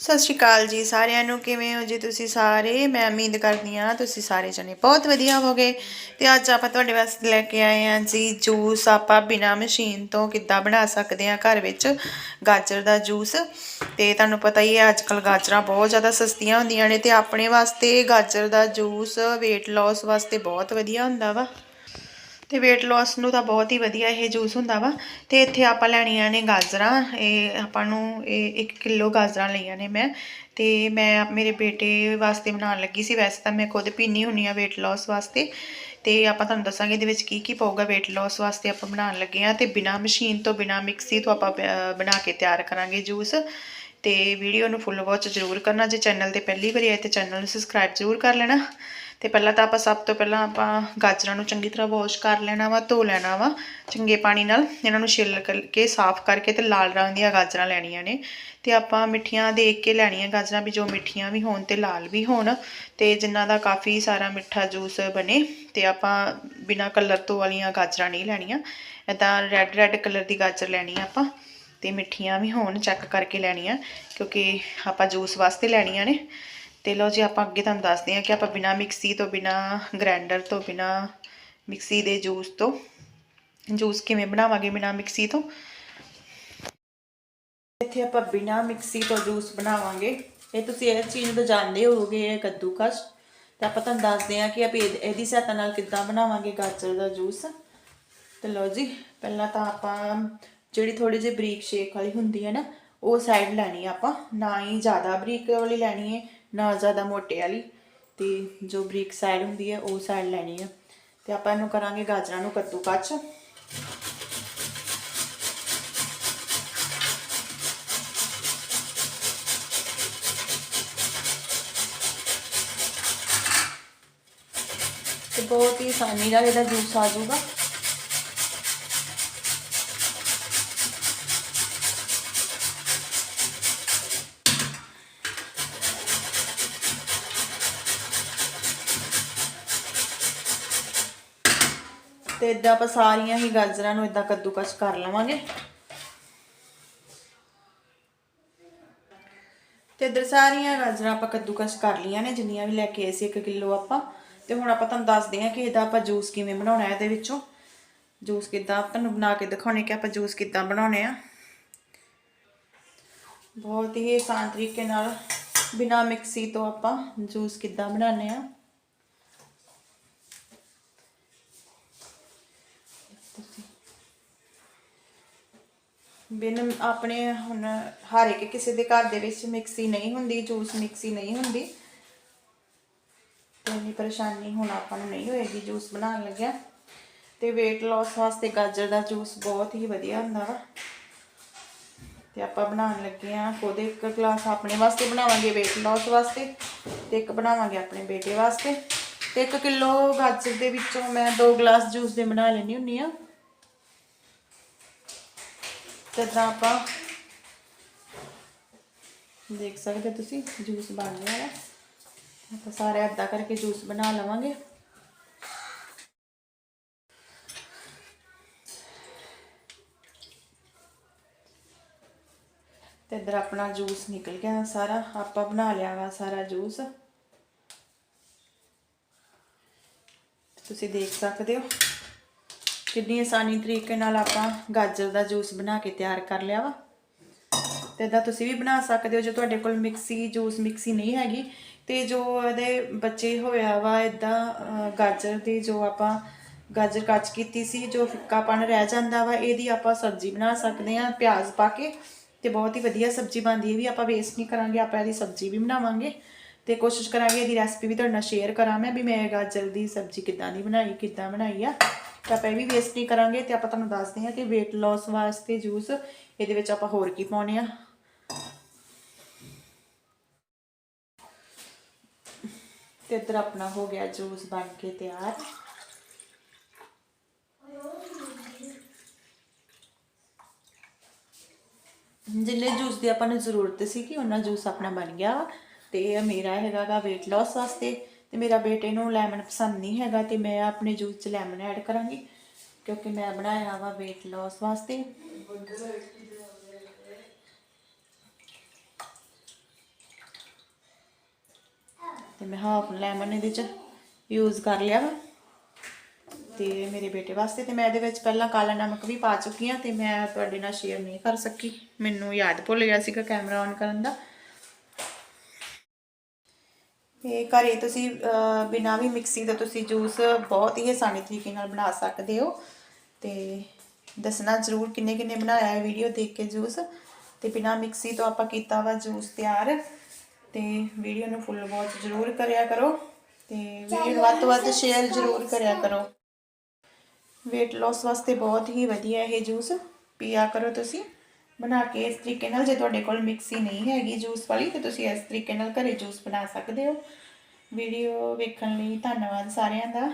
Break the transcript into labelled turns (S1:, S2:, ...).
S1: ਸਤਿ ਸ਼੍ਰੀ ਅਕਾਲ ਜੀ ਸਾਰਿਆਂ ਨੂੰ, ਕਿਵੇਂ ਹੋ ਜੀ ਤੁਸੀਂ ਸਾਰੇ? ਮੈਂ ਉਮੀਦ ਕਰਦੀ ਹਾਂ ਤੁਸੀਂ ਸਾਰੇ ਜਣੇ ਬਹੁਤ ਵਧੀਆ ਹੋਗੇ ਤੇ ਅੱਜ ਆਪਾਂ ਤੁਹਾਡੇ ਵਾਸਤੇ ਲੈ ਕੇ ਆਏ ਹਾਂ ਜੀ ਜੂਸ। ਆਪਾਂ ਬਿਨਾ ਮਸ਼ੀਨ ਤੋਂ ਕਿੱਦਾਂ ਬਣਾ ਸਕਦੇ ਹਾਂ ਘਰ ਵਿੱਚ ਗਾਜਰ ਦਾ ਜੂਸ। ਤੇ ਤੁਹਾਨੂੰ ਪਤਾ ਹੀ ਹੈ ਅੱਜ ਕੱਲ ਗਾਜਰਾਂ ਬਹੁਤ ਜ਼ਿਆਦਾ ਸਸਤੀਆਂ ਹੁੰਦੀਆਂ ਨੇ ਤੇ ਆਪਣੇ ਵਾਸਤੇ ਗਾਜਰ ਦਾ ਜੂਸ weight loss ਵਾਸਤੇ ਬਹੁਤ ਵਧੀਆ ਹੁੰਦਾ ਵਾ। ਤੇ weight loss ਨੂੰ ਤਾਂ ਬਹੁਤ ਹੀ ਵਧੀਆ ਇਹ ਜੂਸ ਹੁੰਦਾ ਵਾ। ਤੇ ਇੱਥੇ ਆਪਾਂ ਲੈਣੀਆਂ ਨੇ ਗਾਜਰਾਂ, ਇਹ ਆਪਾਂ ਨੂੰ ਇਹ 1 ਕਿਲੋ ਗਾਜਰਾਂ ਲਈਆਂ ਨੇ ਮੈਂ। ਤੇ ਮੈਂ ਮੇਰੇ ਬੇਟੇ ਵਾਸਤੇ ਬਣਾਉਣ ਲੱਗੀ ਸੀ ਵੈਸੇ ਤਾਂ ਮੈਂ ਖੁਦ ਪੀਣੀ ਹੁੰਨੀ ਆ weight loss ਵਾਸਤੇ। ਤੇ ਆਪਾਂ ਤੁਹਾਨੂੰ ਦੱਸਾਂਗੇ ਇਹਦੇ ਵਿੱਚ ਕੀ ਕੀ ਪਾਊਗਾ weight loss ਵਾਸਤੇ ਆਪਾਂ ਬਣਾਉਣ ਲੱਗੇ ਆ ਤੇ ਬਿਨਾ ਮਸ਼ੀਨ ਤੋਂ, ਬਿਨਾ ਮਿਕਸੀ ਤੋਂ ਆਪਾਂ ਬਣਾ ਕੇ ਤਿਆਰ ਕਰਾਂਗੇ ਜੂਸ ਤੇ ਵੀਡੀਓ ਨੂੰ ਫੁੱਲ ਵਾਚ ਜ਼ਰੂਰ ਕਰਨਾ। ਜੇ ਚੈਨਲ ਤੇ ਪਹਿਲੀ ਵਾਰੀ ਆਏ ਤੇ ਚੈਨਲ ਨੂੰ ਸਬਸਕ੍ਰਾਈਬ ਜ਼ਰੂਰ ਕਰ ਲੈਣਾ। ਤੇ ਪਹਿਲਾਂ ਤਾਂ ਆਪਾਂ ਸਭ ਤੋਂ ਪਹਿਲਾਂ ਆਪਾਂ ਗਾਜਰਾਂ ਨੂੰ ਚੰਗੀ ਤਰ੍ਹਾਂ ਵਾਸ਼ ਕਰ ਲੈਣਾ ਵਾ, ਧੋ ਲੈਣਾ ਵਾ, ਚੰਗੇ ਪਾਣੀ ਨਾਲ ਇਹਨਾਂ ਨੂੰ ਛਿੱਲ ਕਰਕੇ ਸਾਫ਼ ਕਰਕੇ ਤੇ ਲਾਲ ਰੰਗ ਦੀਆਂ ਗਾਜਰਾਂ ਲੈਣੀਆਂ ਨੇ। ਤੇ ਆਪਾਂ ਮਿੱਠੀਆਂ ਦੇਖ ਕੇ ਲੈਣੀਆਂ ਗਾਜਰਾਂ ਵੀ, ਜੋ ਮਿੱਠੀਆਂ ਵੀ ਹੋਣ ਤੇ ਲਾਲ ਵੀ ਹੋਣ ਤੇ ਜਿਨ੍ਹਾਂ ਦਾ ਕਾਫੀ ਸਾਰਾ ਮਿੱਠਾ ਜੂਸ ਬਣੇ ਤੇ ਆਪਾਂ ਬਿਨਾ ਕਲਰ ਤੋਂ ਵਾਲੀਆਂ ਗਾਜਰਾਂ ਨਹੀਂ ਲੈਣੀਆਂ। ਇਦਾਂ ਰੈੱਡ ਰੈੱਡ ਕਲਰ ਦੀ ਗਾਜਰ ਲੈਣੀ ਆ ਆਪਾਂ ਤੇ ਮਿੱਠੀਆਂ ਵੀ ਹੋਣ, ਚੈੱਕ ਕਰਕੇ ਲੈਣੀਆਂ ਕਿਉਂਕਿ ਆਪਾਂ ਜੂਸ ਵਾਸਤੇ ਲੈਣੀਆਂ ਨੇ। ਤੇ ਲਓ ਜੀ ਆਪਾਂ ਅੱਗੇ ਤੁਹਾਨੂੰ ਦੱਸਦੇ ਹਾਂ ਕਿ ਆਪਾਂ ਬਿਨਾ ਮਿਕਸੀ ਤੋਂ, ਬਿਨਾ ਗ੍ਰਾਈਂਡਰ ਤੋਂ, ਬਿਨਾ ਮਿਕਸੀ ਦੇ ਜੂਸ ਤੋਂ ਜੂਸ ਕਿਵੇਂ ਬਣਾਵਾਂਗੇ ਬਿਨਾ ਮਿਕਸੀ ਤੋਂ? ਇੱਥੇ ਆਪਾਂ ਬਿਨਾ ਮਿਕਸੀ ਤੋਂ ਜੂਸ ਬਣਾਵਾਂਗੇ। ਇਹ ਤੁਸੀਂ ਇਹ ਚੀਜ਼ ਤਾਂ ਜਾਣਦੇ ਹੋਵੋਗੇ, ਇਹ ਕੱਦੂਕਸ। ਤੇ ਆਪਾਂ ਤੁਹਾਨੂੰ ਦੱਸਦੇ ਹਾਂ ਕਿ ਆਪਾਂ ਇਹਦ- ਇਹਦੀ ਸਹਾਇਤਾ ਨਾਲ ਕਿੱਦਾਂ ਬਣਾਵਾਂਗੇ ਗਾਜਰ ਦਾ ਜੂਸ ਤੇ ਲਓ ਜੀ, ਪਹਿਲਾਂ ਤਾਂ ਆਪਾਂ ਜਿਹੜੀ ਥੋੜੀ ਜਿਹੀ ਬਰੀਕ ਸ਼ੇਕ ਵਾਲੀ ਹੁੰਦੀ ਹੈ ਨਾ, ਉਹ ਸਾਈਡ ਲੈਣੀ ਆ ਆਪਾਂ। ਨਾ ਹੀ ਜ਼ਿਆਦਾ ਬਰੀਕ ਵਾਲੀ ਲੈਣੀ ਹੈ ਨਾ ਜ਼ਿਆਦਾ ਮੋਟੇ ਵਾਲੀ ਤੇ ਜੋ ਬਰੀਕ ਸਾਈਡ ਹੁੰਦੀ ਹੈ, ਉਹ ਸਾਈਡ ਲੈਣੀ ਹੈ ਤੇ ਆਪਾਂ ਇਹਨੂੰ ਕਰਾਂਗੇ ਗਾਜਰਾਂ ਨੂੰ ਕੱਦੂ ਕੱਚ ਤੇ ਬਹੁਤ ਹੀ ਆਸਾਨੀ ਨਾਲ ਇਹਦਾ ਜੂਸ ਆ ਜਾਊਗਾ। ਤੇ ਇਦਾਂ ਆਪਾਂ ਸਾਰੀਆਂ ਹੀ ਗਾਜਰਾਂ ਨੂੰ ਇਦਾਂ ਕੱਦੂਕਸ ਕਰ ਲਵਾਂਗੇ। ਤੇ ਇਧਰ ਸਾਰੀਆਂ ਗਾਜਰਾਂ ਆਪਾਂ ਕੱਦੂਕਸ ਕਰ ਲੀਆਂ ਨੇ, ਜਿੰਨੀਆਂ ਵੀ ਲੈ ਕੇ ਆਏ ਸੀ 1 ਕਿਲੋ ਆਪਾਂ। ਤੇ ਹੁਣ ਆਪਾਂ ਤੁਹਾਨੂੰ ਦੱਸਦੇ ਹਾਂ ਕਿ ਇਹਦਾ ਆਪਾਂ ਜੂਸ ਕਿਵੇਂ ਬਣਾਉਣਾ ਹੈ ਇਹਦੇ ਵਿੱਚੋਂ। ਜੂਸ ਕਿੱਦਾਂ ਤੁਹਾਨੂੰ ਬਣਾ ਕੇ ਦਿਖਾਉਣੇ ਕਿ ਆਪਾਂ ਜੂਸ ਕਿੱਦਾਂ ਬਣਾਉਣੇ ਆ। ਬਹੁਤ ਹੀ ਆਸਾਨ ਤਰੀਕੇ ਨਾਲ ਬਿਨਾ ਮਿਕਸੀ ਤੋਂ ਆਪਾਂ ਜੂਸ ਕਿੱਦਾਂ ਬਣਾਉਂਦੇ ਆ। ਬਿਨ ਆਪਣੇ ਹੁਣ ਹਰ ਇੱਕ ਕਿਸੇ ਦੇ ਘਰ ਦੇ ਵਿੱਚ ਮਿਕਸੀ ਨਹੀਂ ਹੁੰਦੀ, ਜੂਸ ਮਿਕਸੀ ਨਹੀਂ ਹੁੰਦੀ। ਤੇ ਇੰਨੀ ਪਰੇਸ਼ਾਨੀ ਹੁਣ ਆਪਾਂ ਨੂੰ ਨਹੀਂ ਹੋਏਗੀ ਜੂਸ ਬਣਾਉਣ ਲੱਗਿਆ। ਤੇ weight loss ਵਾਸਤੇ ਗਾਜਰ ਦਾ ਜੂਸ ਬਹੁਤ ਹੀ ਵਧੀਆ ਹੁੰਦਾ ਵਾ। ਤੇ ਆਪਾਂ ਬਣਾਉਣ ਲੱਗੇ ਆ ਖੁਦ ਇੱਕ ਗਲਾਸ ਆਪਣੇ ਵਾਸਤੇ ਬਣਾਵਾਂਗੇ weight loss ਵਾਸਤੇ ਤੇ ਇੱਕ ਬਣਾਵਾਂਗੇ ਆਪਣੇ ਬੇਟੇ ਵਾਸਤੇ। ਤੇ 1 ਕਿਲੋ ਗਾਜਰ ਦੇ ਵਿੱਚੋਂ ਮੈਂ 2 ਗਲਾਸ ਜੂਸ ਦੇ ਬਣਾ ਲੈਣੀ ਹੁੰਨੀ ਆ ਤੇ ਆਪਾਂ? ਦੇਖ ਸਕਦੇ ਹੋ ਤੁਸੀਂ ਜੂਸ ਬਣ ਗਿਆ ਹੈ। ਆਪਾਂ ਸਾਰੇ ਅੱਧਾ ਕਰਕੇ ਜੂਸ ਬਣਾ ਲਵਾਂਗੇ। ਤੇ ਇਧਰ ਆਪਣਾ ਜੂਸ ਨਿਕਲ ਗਿਆ ਸਾਰਾ। ਆਪਾਂ ਬਣਾ ਲਿਆ ਵਾ ਸਾਰਾ ਜੂਸ ਤੁਸੀਂ ਦੇਖ ਸਕਦੇ ਹੋ। ਕਿੰਨੀ ਆਸਾਨੀ ਤਰੀਕੇ ਨਾਲ ਆਪਾਂ ਗਾਜਰ ਦਾ ਜੂਸ ਬਣਾ ਕੇ ਤਿਆਰ ਕਰ ਲਿਆ ਵਾ। ਤੇ ਇਦਾਂ ਤੁਸੀਂ ਵੀ ਬਣਾ ਸਕਦੇ ਹੋ, ਜੇ ਤੁਹਾਡੇ ਕੋਲ ਮਿਕਸੀ, ਜੂਸ ਮਿਕਸੀ ਨਹੀਂ ਹੈਗੀ। ਤੇ ਜੋ ਇਹਦੇ ਬੱਚੇ ਹੋਇਆ ਵਾ ਇਦਾਂ ਗਾਜਰ ਦੀ ਜੋ ਆਪਾਂ ਗਾਜਰ ਕੱਚ ਕੀਤੀ ਸੀ, ਜੋ ਫਿੱਕਾਪਣ ਰਹਿ ਜਾਂਦਾ ਵਾ, ਇਹਦੀ ਆਪਾਂ ਸਬਜ਼ੀ ਬਣਾ ਸਕਦੇ ਹਾਂ, ਪਿਆਜ਼ ਪਾ ਕੇ। ਤੇ ਬਹੁਤ ਹੀ ਵਧੀਆ ਸਬਜ਼ੀ ਬਣਦੀ ਹੈ ਵੀ ਆਪਾਂ ਵੇਸਟ ਨਹੀਂ ਕਰਾਂਗੇ, ਆਪਾਂ ਇਹਦੀ ਸਬਜ਼ੀ ਵੀ ਬਣਾਵਾਂਗੇ। ਤੇ ਕੋਸ਼ਿਸ਼ ਕਰਾਂਗੇ ਇਹਦੀ ਰੈਸਪੀ ਵੀ ਤੁਹਾਡੇ ਨਾਲ ਸ਼ੇਅਰ ਕਰਾਂ ਮੈਂ, ਵੀ ਮੈਂ ਗਾਜਰ ਦੀ ਸਬਜ਼ੀ ਕਿੱਦਾਂ ਦੀ ਬਣਾਈ, ਕਿੱਦਾਂ ਬਣਾਈ ਆ। ਤਾਂ ਆਪਾਂ ਇਹ ਵੀ ਵੇਸਟ ਨਹੀਂ ਕਰਾਂਗੇ ਤੇ ਆਪਾਂ ਤੁਹਾਨੂੰ ਦੱਸਦੇ ਹਾਂ ਕਿ weight loss ਵਾਸਤੇ ਜੂਸ ਇਹਦੇ ਵਿੱਚ ਆਪਾਂ ਹੋਰ ਕੀ ਪਾਉਣੇ ਆ। ਤੇ ਇਧਰ ਆਪਣਾ ਹੋ ਗਿਆ ਜੂਸ ਬਣ ਕੇ ਤਿਆਰ। ਜਿੰਨੇ ਜੂਸ ਦੀ ਆਪਾਂ ਨੂੰ ਜ਼ਰੂਰਤ ਸੀ ਕਿ ਉਹਨਾਂ ਜੂਸ ਆਪਣਾ ਬਣ ਗਿਆ। ਵਾ। ਤੇ ਇਹ ਮੇਰਾ ਹੈਗਾ ਗਾ weight loss ਵਾਸਤੇ। ਤੇ ਮੇਰਾ ਬੇਟੇ ਨੂੰ ਲੈਮਨ ਪਸੰਦ ਨਹੀਂ ਹੈਗਾ ਤੇ ਮੈਂ ਆਪਣੇ ਜੂਸ 'ਚ ਲੈਮਨ ਐਡ ਕਰਾਂਗੀ, ਕਿਉਂਕਿ ਮੈਂ ਬਣਾਇਆ ਵਾ weight loss ਵਾਸਤੇ। ਤੇ ਮੈਂ ਹਾਫ ਲੈਮਨ ਇਹਦੇ ਚ ਯੂਜ਼ ਕਰ ਲਿਆ ਵਾ। ਤੇ ਮੇਰੇ ਬੇਟੇ ਵਾਸਤੇ ਤੇ ਮੈਂ ਇਹਦੇ ਵਿੱਚ ਪਹਿਲਾਂ ਕਾਲਾ ਨਮਕ ਵੀ ਪਾ ਚੁੱਕੀ ਹਾਂ ਤੇ ਮੈਂ ਤੁਹਾਡੇ ਨਾਲ ਸ਼ੇਅਰ ਨਹੀਂ ਕਰ ਸਕੀ। ਮੈਨੂੰ ਯਾਦ ਭੁੱਲ ਗਿਆ ਸੀਗਾ ਕੈਮਰਾ ਔਨ ਕਰਨ ਦਾ। ਤੇ ਘਰੇ ਤੁਸੀਂ ਬਿਨਾਂ ਵੀ ਮਿਕਸੀ ਦਾ ਤੁਸੀਂ ਜੂਸ ਬਹੁਤ ਹੀ ਆਸਾਨੀ ਤਰੀਕੇ ਨਾਲ ਬਣਾ ਸਕਦੇ ਹੋ। ਤੇ ਦੱਸਣਾ ਜ਼ਰੂਰ ਕਿੰਨੇ ਕਿੰਨੇ ਬਣਾਇਆ ਹੈ ਵੀਡੀਓ ਦੇਖ ਕੇ ਜੂਸ ਤੇ ਬਿਨਾਂ ਮਿਕਸੀ ਤੋਂ ਆਪਾਂ ਕੀਤਾ ਵਾ ਜੂਸ ਤਿਆਰ। ਤੇ ਵੀਡੀਓ ਨੂੰ ਫੁੱਲ ਵਾਚ ਜ਼ਰੂਰ ਕਰਿਆ ਕਰੋ। ਤੇ ਵੀਡੀਓ ਨੂੰ ਵੱਧ ਤੋਂ ਵੱਧ ਸ਼ੇਅਰ ਜ਼ਰੂਰ ਕਰਿਆ ਕਰੋ। Weight loss ਵਾਸਤੇ ਬਹੁਤ ਹੀ ਵਧੀਆ ਇਹ ਜੂਸ ਪੀਆ ਕਰੋ ਤੁਸੀਂ। ਬਣਾ ਕੇ ਇਸ ਤਰੀਕੇ ਨਾਲ, ਜੇ ਤੁਹਾਡੇ ਕੋਲ ਮਿਕਸੀ ਨਹੀਂ ਹੈਗੀ ਜੂਸ ਵਾਲੀ, ਤੇ ਤੁਸੀਂ ਇਸ ਤਰੀਕੇ ਨਾਲ ਘਰੇ ਜੂਸ ਬਣਾ ਸਕਦੇ ਹੋ। ਵੀਡੀਓ ਵੇਖਣ ਲਈ ਧੰਨਵਾਦ ਸਾਰਿਆਂ ਦਾ।